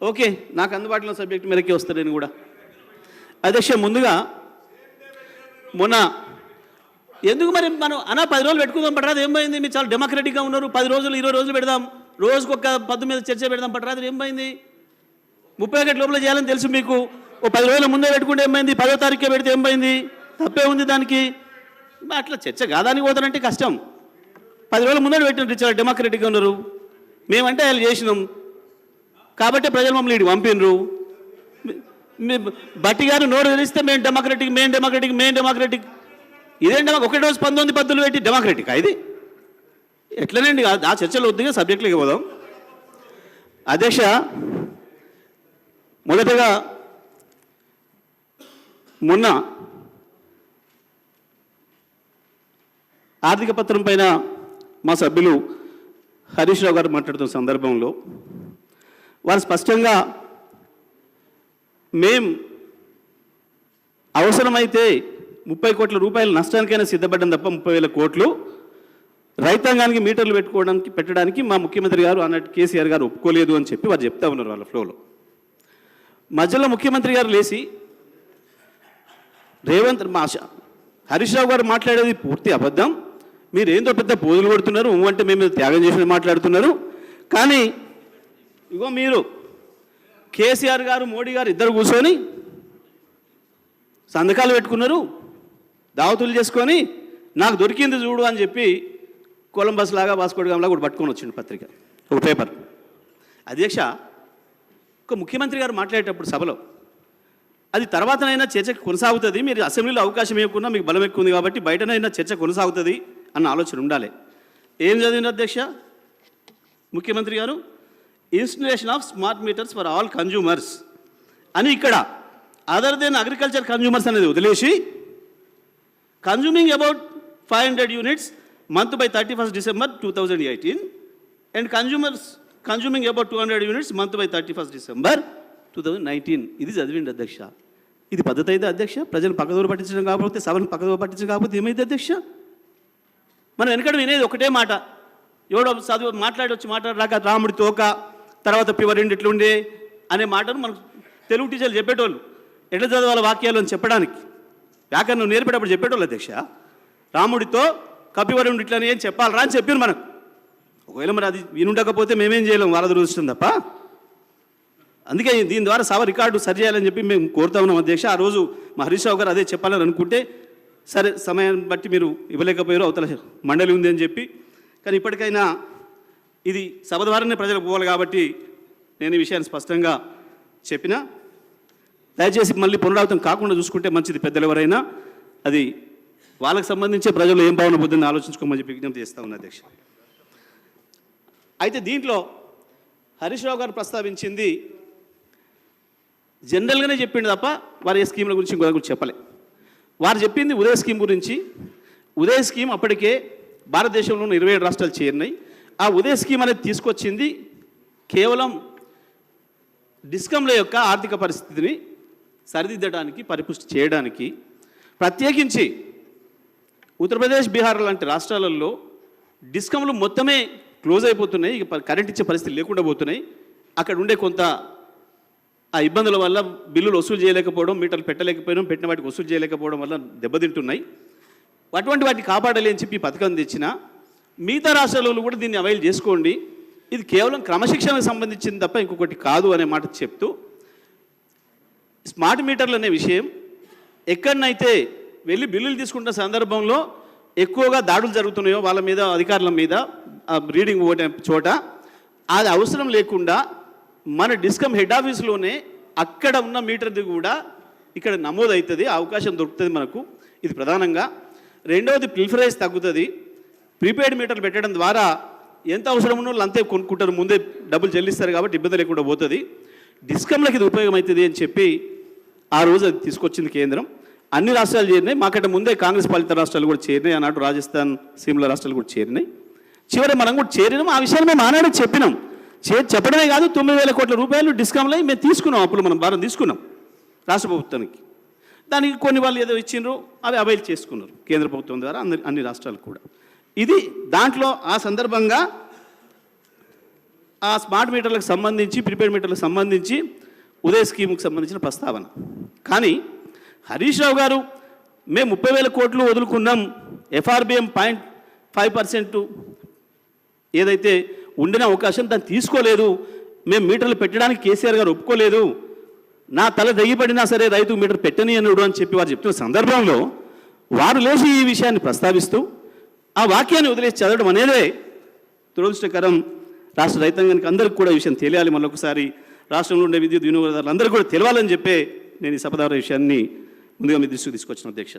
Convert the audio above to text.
Okay నాకు అందుబాటులో subject మేరకే వస్తాను నేను కూడా. అధ్యక్ష ముందుగా మొన్న ఎందుకు మరి మనం అనా పది రోజులు పెట్టుకుందాం పట్టరాదు ఏమైంది పోయింది? మీరు చాలా డెమోక్రటిక్గా ఉన్నారు పది రోజులు ఇరవై రోజులు పెడదాం రోజుకు ఒక పద్దు మీద చర్చ పెడదాం పట్టరాదు ఏం పోయింది? ముప్పై ఒకటి లోపల చేయాలని తెలుసు మీకు ఓ పది రోజుల ముందే పెట్టుకుంటే ఏమైంది పదో తారీఖే పెడితే ఏం పోయింది? తప్పే ఉంది దానికి. అట్లా చర్చ కాదానికి పోతానంటే కష్టం. పది రోజుల ముందే పెట్టినట్టు చాలా డెమోక్రటిక్గా ఉన్నారు. మేమంటే వాళ్ళు చేసినాం. కాబట్టి ప్రజలు మమ్మల్ని ఇటు పంపినరు. మీ- బట్టి గారు నోరు తెలిస్తే మేము డెమోక్రటిక్ మేము డెమోక్రటిక్ మేము డెమోక్రటిక్ ఇదేం డెమో ఒకటి రోజు పంతొమ్మిది పద్దులు పెట్టి డెమోక్రటిక్ ఇది? ఎట్లనండి? ఆ- చర్చలు వద్దుగా సబ్జెక్టులకి పోదాం. అధ్యక్ష మొదటగా మొన్న ఆర్థిక పత్రం పైన మా సభ్యులు హరీష్ రావు గారు మాట్లాడుతున్న సందర్భంలో వారు స్పష్టంగా మేం అవసరమైతే ముప్పై కోట్ల రూపాయల నష్టానికైనా సిద్ధపడ్డం తప్ప ముప్పై వేల కోట్లు రైతాంగానికి మీటర్లు పెట్టుకోవడానికి పెట్టడానికి మా ముఖ్యమంత్రి గారు అన్నట్టు కేసీఆర్ గారు ఒప్పుకోలేదు అని చెప్పి వారు చెప్తా ఉన్నారు వాళ్ళ ఫ్లోలో. మధ్యలో ముఖ్యమంత్రి గారు లేచి రేవంత్ మా హరీష్ రావు గారు మాట్లాడేది పూర్తి అబద్ధం. మీరు పెద్ద పోజులు కొడుతున్నారు అంటే మేము త్యాగం చేసిన మాట్లాడుతున్నారు. కానీ ఇగో మీరు కేసీఆర్ గారు మోడీ గారు ఇద్దరు కూర్చొని సంతకాలు పెట్టుకున్నారు దావతులు చేసుకొని నాకు దొరికింది చూడు అని చెప్పి కొలంబస్ లాగా వాస్కోడిగాంలా కూడా పట్టుకొని వచ్చింది పత్రిక ఒక పేపర్. అధ్యక్ష ఒక ముఖ్యమంత్రి గారు మాట్లాడేటప్పుడు సభలో అది తర్వాతనైనా చర్చ కొనసాగుతుంది మీరు అసెంబ్లీలో అవకాశం ఇవ్వకుండా మీకు బలం ఎక్కువ ఉంది కాబట్టి బయటనైనా చర్చ కొనసాగుతుంది అన్న ఆలోచన ఉండాలి. ఏం చదివిన అధ్యక్ష? ముఖ్యమంత్రి గారు? Installation of smart meters for all consumers అని ఇక్కడ అదర్ దెన్ అగ్రికల్చర్ కన్జ్యూమర్స్ అనేది వదిలేసి consuming about five hundred units month by thirty first December two thousand eighteen and consumers consuming about two hundred units month by thirty first December two thousand nineteen. ఇది చదివిండి అధ్యక్ష. ఇది పద్ధతి అయితే అధ్యక్ష ప్రజలు పక్కదోరు పట్టించడం కాకపోతే సభను పక్కదోరు పట్టించడం కాకపోతే ఏమైంది అధ్యక్ష? మనం వెనకడ వినేది ఒకటే మాట. ఎవడో చదువు మాట్లాడి వచ్చి మాట్లాడరాక రాముడి తోక తర్వాత పివరెండు ఎట్లుండే అనే మాటను మనకు తెలుగు టీచర్లు చెప్పేటోళ్ళు ఎట్లా చదవాలి వాక్యాలు అని చెప్పడానికి. వ్యాకరణం నేర్పేటప్పుడు చెప్పేటోళ్ళు అధ్యక్ష. రాముడితో కపివరుడు ఇట్లా ఏం చెప్పాలరా అని చెప్పారు మనకు. ఒకవేళ మరి అది వినుండకపోతే మేమేం చేయలేం వాళ్ళ దురదృష్టం తప్ప. అందుకే దీని ద్వారా సభ రికార్డు సరి చేయాలని చెప్పి మేము కోరుతా ఉన్నాం అధ్యక్ష. ఆ రోజు మా హరీష్ రావు గారు అదే చెప్పాలని అనుకుంటే సరే సమయాన్ని బట్టి మీరు ఇవ్వలేకపోయారు అవతల మండలి ఉంది అని చెప్పి. కానీ ఇప్పటికైనా ఇది సభ ద్వారానే ప్రజలకు పోవాలి కాబట్టి నేను ఈ విషయాన్ని స్పష్టంగా చెప్పిన. దయచేసి మళ్ళీ పునరావృతం కాకుండా చూసుకుంటే మంచిది పెద్దలు ఎవరైనా అది వాళ్ళకి సంబంధించే ప్రజలు ఏం భావన బుద్ధిని ఆలోచించుకోమని చెప్పి విజ్ఞప్తి చేస్తా ఉన్నా అధ్యక్ష. అయితే దీంట్లో హరీష్ రావు గారు ప్రస్తావించింది జనరల్గానే చెప్పిండు తప్ప వారి ఏ స్కీమ్ల గురించి ఇంకో గురించి చెప్పలే. వారు చెప్పింది ఉదయ స్కీమ్ గురించి. ఉదయ స్కీమ్ అప్పటికే భారతదేశంలోని ఇరవై ఏడు రాష్ట్రాలు చేరినాయి. ఆ ఉదయ స్కీమ్ అనేది తీసుకొచ్చింది కేవలం డిస్కంల యొక్క ఆర్థిక పరిస్థితిని సరిదిద్దడానికి పరిపుష్టి చేయడానికి. ప్రత్యేకించి ఉత్తరప్రదేశ్ బీహార్ లాంటి రాష్ట్రాలలో డిస్కంలు మొత్తమే క్లోజ్ అయిపోతున్నాయి. ఇక కరెంట్ ఇచ్చే పరిస్థితి లేకుండా పోతున్నాయి. అక్కడ ఉండే కొంత ఆ ఇబ్బందుల వల్ల బిల్లులు వసూలు చేయలేకపోవడం మీటర్లు పెట్టలేకపోవడం పెట్టిన వాటికి వసూలు చేయలేకపోవడం వల్ల దెబ్బతింటున్నాయి. అటువంటి వాటిని కాపాడాలి అని చెప్పి పథకం తెచ్చిన మిగతా రాష్ట్రాలలో కూడా దీన్ని అవైల్ చేసుకోండి. ఇది కేవలం క్రమశిక్షణకు సంబంధించింది తప్ప ఇంకొకటి కాదు అనే మాట చెప్తూ స్మార్ట్ మీటర్లు అనే విషయం ఎక్కడనైతే వెళ్ళి బిల్లులు తీసుకుంటున్న సందర్భంలో ఎక్కువగా దాడులు జరుగుతున్నాయో వాళ్ళ మీద అధికారుల మీద రీడింగ్ ఓటే చోట అది అవసరం లేకుండా మన డిస్కమ్ హెడ్ ఆఫీస్లోనే అక్కడ ఉన్న మీటర్ది కూడా ఇక్కడ నమోదు అవుతుంది అవకాశం దొరుకుతుంది మనకు ఇది ప్రధానంగా. రెండవది ప్రిఫరెన్స్ తగ్గుతుంది. ప్రీపెయిడ్ మీటర్లు పెట్టడం ద్వారా ఎంత అవసరం ఉన్న వాళ్ళు అంతే కొనుక్కుంటారు ముందే డబ్బులు చెల్లిస్తారు కాబట్టి ఇబ్బంది లేకుండా పోతుంది. డిస్కమ్లకు ఇది ఉపయోగం అవుతుంది అని చెప్పి ఆ రోజు అది తీసుకొచ్చింది కేంద్రం. అన్ని రాష్ట్రాలు చేరినాయి. మాకంటే ముందే కాంగ్రెస్ పాలిత రాష్ట్రాలు కూడా చేరినాయి. అన్నట్టు రాజస్థాన్ సిమ్లా రాష్ట్రాలు కూడా చేరినాయి. చివరి మనం కూడా చేరినాం. ఆ విషయాన్ని మేము ఆనాడు చెప్పినాం. చే చెప్పడమే కాదు తొమ్మిది వేల కోట్ల రూపాయలు డిస్కౌంట్లో మేము తీసుకున్నాం. అప్పుడు మనం భారం తీసుకున్నాం. రాష్ట్ర ప్రభుత్వానికి. దానికి కొన్ని వాళ్ళు ఏదో ఇచ్చిండ్రు అవి అవైల్ చేసుకున్నారు కేంద్ర ప్రభుత్వం ద్వారా అన్ని అన్ని రాష్ట్రాలు కూడా. ఇది దాంట్లో ఆ సందర్భంగా ఆ స్మార్ట్ మీటర్లకు సంబంధించి ప్రీపెయిడ్ మీటర్లకు సంబంధించి ఉదయ్ స్కీమ్కి సంబంధించిన ప్రస్తావన. కానీ హరీష్ రావు గారు మేము ముప్పై వేల కోట్లు వదులుకున్నాం ఎఫ్ఆర్బిఎం పాయింట్ ఫైవ్ పర్సెంట్ ఏదైతే ఉండిన అవకాశం దాన్ని తీసుకోలేదు మేము మీటర్లు పెట్టడానికి కేసీఆర్ గారు ఒప్పుకోలేదు నా తల దయ్యపడినా సరే రైతు మీటర్ పెట్టని అని చెప్పి వారు చెప్తున్న సందర్భంలో వారు లేచి ఈ విషయాన్ని ప్రస్తావిస్తూ ఆ వాక్యాన్ని వదిలేసి చదవడం అనేదే దురదృష్టకరం. రాష్ట్ర రైతాంగానికి అందరికీ కూడా విషయం తెలియాలి. మళ్ళొకసారి రాష్ట్రంలో ఉండే విద్యుత్ వినియోగదారులు అందరూ కూడా తెలవాలని చెప్పే నేను ఈ సభదార విషయాన్ని ముందుగా మీ దృష్టికి తీసుకొచ్చిన అధ్యక్ష.